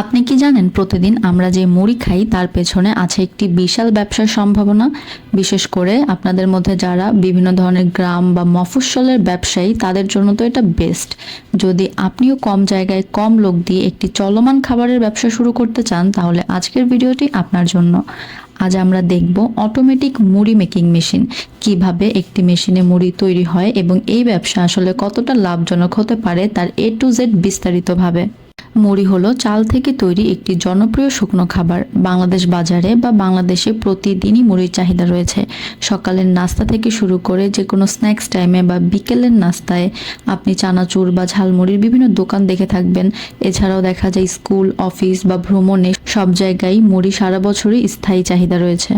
আপনি কি জানেন প্রতিদিন আমরা যে মুড়ি খাই, তার পেছনে আছে একটি বিশাল ব্যবসার সম্ভাবনা? বিশেষ করে আপনাদের মধ্যে যারা বিভিন্ন ধরনের গ্রাম বা মফস্বলের ব্যবসায়ী, তাদের জন্য তো এটা বেস্ট যদি আপনিও কম জায়গায় কম লোক দিয়ে একটি চলমান খাবারের ব্যবসা শুরু করতে চান, তাহলে আজকের ভিডিওটি আপনার জন্য। আজ আমরা দেখব অটোমেটিক মুড়ি মেকিং মেশিন কীভাবে একটি মেশিনে মুড়ি তৈরি হয় এবং এই ব্যবসা আসলে কতটা লাভজনক হতে পারে তার এ টু জেড বিস্তারিতভাবে। মুড়ি হলো চাল থেকে তৈরি একটি জনপ্রিয় শুকনো খাবার। বাংলাদেশ বাজারে বা বাংলাদেশে প্রতিদিনই মুড়ির চাহিদা রয়েছে। সকালের নাস্তা থেকে শুরু করে যে কোনো স্ন্যাক্স টাইমে বা বিকেলের নাস্তায় আপনি চানাচুর বা ঝালমুড়ির বিভিন্ন দোকান দেখে থাকবেন। এছাড়াও দেখা যায় স্কুল, অফিস বা ভ্রমণে সব জায়গায় মুড়ি সারা বছরই স্থায়ী চাহিদা রয়েছে।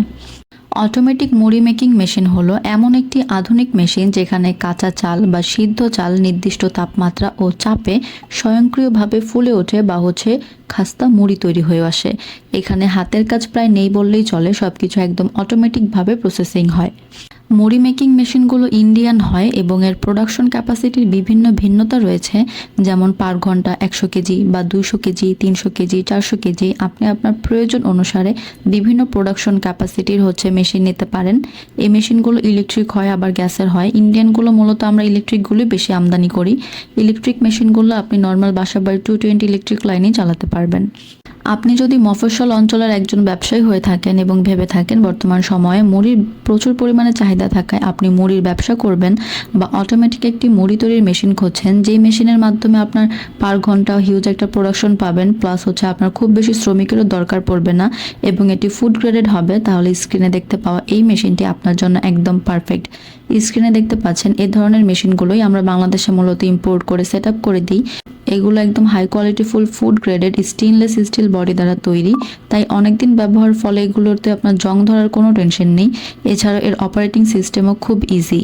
অটোমেটিক মুড়ি মেকিং মেশিন হলো এমন একটি আধুনিক মেশিন যেখানে কাঁচা চাল বা সিদ্ধ চাল নির্দিষ্ট তাপমাত্রা ও চাপে স্বয়ংক্রিয়ভাবে ফুলে ওঠে বা হচ্ছে খাস্তা মুড়ি তৈরি হয়ে আসে। এখানে হাতের কাজ প্রায় নেই বললেই চলে, সবকিছু একদম অটোমেটিকভাবে প্রসেসিং হয়। মুড়ি মেকিং মেশিনগুলো ইন্ডিয়ান হয় এবং এর প্রোডাকশন ক্যাপাসিটির বিভিন্ন ভিন্নতা রয়েছে, যেমন পার ঘণ্টা একশো কেজি বা দুইশো কেজি, তিনশো কেজি, চারশো কেজি। আপনি আপনার প্রয়োজন অনুসারে বিভিন্ন প্রোডাকশন ক্যাপাসিটির হচ্ছে মেশিন নিতে পারেন। এই মেশিনগুলো ইলেকট্রিক হয়, আবার গ্যাসের হয়। ইন্ডিয়ানগুলো মূলত আমরা ইলেকট্রিকগুলোই বেশি আমদানি করি। ইলেকট্রিক মেশিনগুলো আপনি নর্মাল বাসা বাড়ি টু টোয়েন্টি ইলেকট্রিক লাইনেই চালাতে পারবেন। আপনি যদি মফস্বল অঞ্চলের একজন ব্যবসায়ী হয়ে থাকেন এবং ভেবে থাকেন বর্তমান সময়ে মুড়ির প্রচুর পরিমাণে চাহিদা থাকায় আপনি মুড়ির ব্যবসা করবেন বা অটোমেটিক একটি মুড়ি তৈরির মেশিন খুঁজছেন, যেই মেশিনের মাধ্যমে আপনার পার ঘণ্টা হিউজ একটা প্রোডাকশন পাবেন প্লাস হচ্ছে আপনার খুব বেশি শ্রমিকেরও দরকার পড়বে না এবং এটি ফুড গ্রেডেড হবে, তাহলে স্ক্রিনে দেখতে পাওয়া এই মেশিনটি আপনার জন্য একদম পারফেক্ট স্ক্রিনে দেখতে পাচ্ছেন, এ ধরনের মেশিনগুলোই আমরা বাংলাদেশে মূলত ইম্পোর্ট করে সেট করে দিই। এগুলো একদম high quality full food graded stainless steel body দ্বারা তৈরি। তাই অনেকদিন ব্যবহার ফলে এগুলোতে আপনার জং ধরার কোনো টেনশন নেই। এছাড়া এর অপারেটিং সিস্টেমও খুব ইজি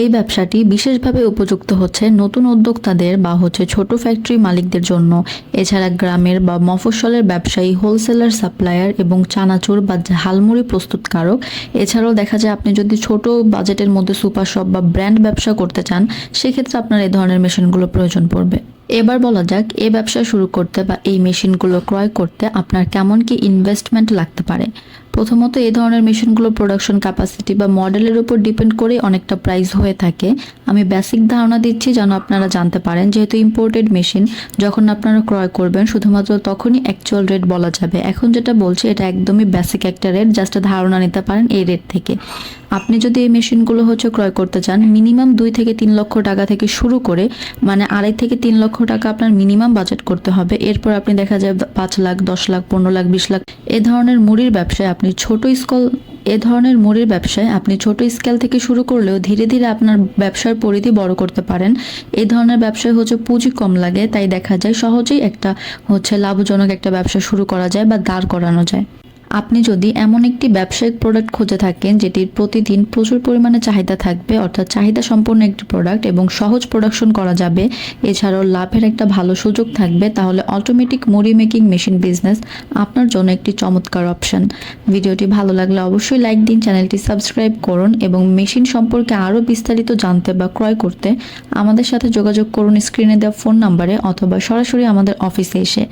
এই ব্যবসাটি বিশেষভাবে উপযুক্ত হচ্ছে নতুন উদ্যোক্তাদের বা হচ্ছে ছোট ফ্যাক্টরি মালিকদের জন্য। এছাড়া গ্রামের বা মফস্বলের ব্যবসায়ী হোলসেলার সাপ্লায়ার এবং চানাচুর বা হালমুড়ি প্রস্তুতকারক। এছাড়াও দেখা যায় আপনি যদি ছোট বাজেটের মধ্যে সুপার শপ বা ব্র্যান্ড ব্যবসা করতে চান, সেক্ষেত্রে আপনার এই ধরনের মেশিনগুলো প্রয়োজন পড়বে। এবার বলা যাক এ ব্যবসা শুরু করতে বা এই মেশিনগুলো ক্রয় করতে আপনার কেমন কি ইনভেস্টমেন্ট লাগতে পারে? প্রথমত এই ধরনের মেশিনগুলো প্রোডাকশন ক্যাপাসিটি বা মডেলের উপর ডিপেন্ড করে অনেকটা প্রাইস হয়ে থাকে। আমি বেসিক ধারণা দিচ্ছি যেন আপনারা জানতে পারেন, যেহেতু ইম্পোর্টেড মেশিন যখন আপনারা ক্রয় করবেন, শুধুমাত্র তখনই অ্যাকচুয়াল রেট বলা যাবে। এখন যেটা বলছি, এটা একদমই বেসিক একটা রেট জাস্ট ধারণা নিতে পারেন এই রেট থেকে। আপনি যদি এই মেশিনগুলো হচ্ছে ক্রয় করতে চান মিনিমাম দুই থেকে তিন লক্ষ টাকা থেকে শুরু করে মানে আড়াই থেকে তিন লক্ষ টাকা আপনার মিনিমাম বাজেট করতে হবে। এরপর আপনি দেখা যায় পাঁচ লাখ, দশ লাখ, পনেরো লাখ, বিশ লাখ, এ ধরনের মুড়ির ব্যবসায় আপনি ছোট স্কল, এ ধরনের মুড়ির ব্যবসায় আপনি ছোট স্কেল থেকে শুরু করলেও ধীরে ধীরে আপনার ব্যবসার পরিধি বড় করতে পারেন। এ ধরনের ব্যবসায় হচ্ছে পুঁজি কম লাগে, তাই দেখা যায় সহজেই একটা হচ্ছে লাভজনক একটা ব্যবসা শুরু করা যায় বা দাঁড় করানো যায়। আপনি যদি এমন একটি ব্যবসায়িক প্রোডাক্ট খুঁজে থাকেন, যেটির প্রতিদিন প্রচুর পরিমাণে চাহিদা থাকবে, অর্থাৎ চাহিদা সম্পন্ন একটি প্রোডাক্ট এবং সহজ প্রোডাকশন করা যাবে, এছাড়াও লাভের একটা ভালো সুযোগ থাকবে, তাহলে অটোমেটিক মুড়ি মেকিং মেশিন বিজনেস আপনার জন্য একটি চমৎকার অপশন ভিডিওটি ভালো লাগলে অবশ্যই লাইক দিন, চ্যানেলটি সাবস্ক্রাইব করুন এবং মেশিন সম্পর্কে আরও বিস্তারিত জানতে বা ক্রয় করতে আমাদের সাথে যোগাযোগ করুন স্ক্রিনে দেওয়া ফোন নাম্বারে অথবা সরাসরি আমাদের অফিসে এসে।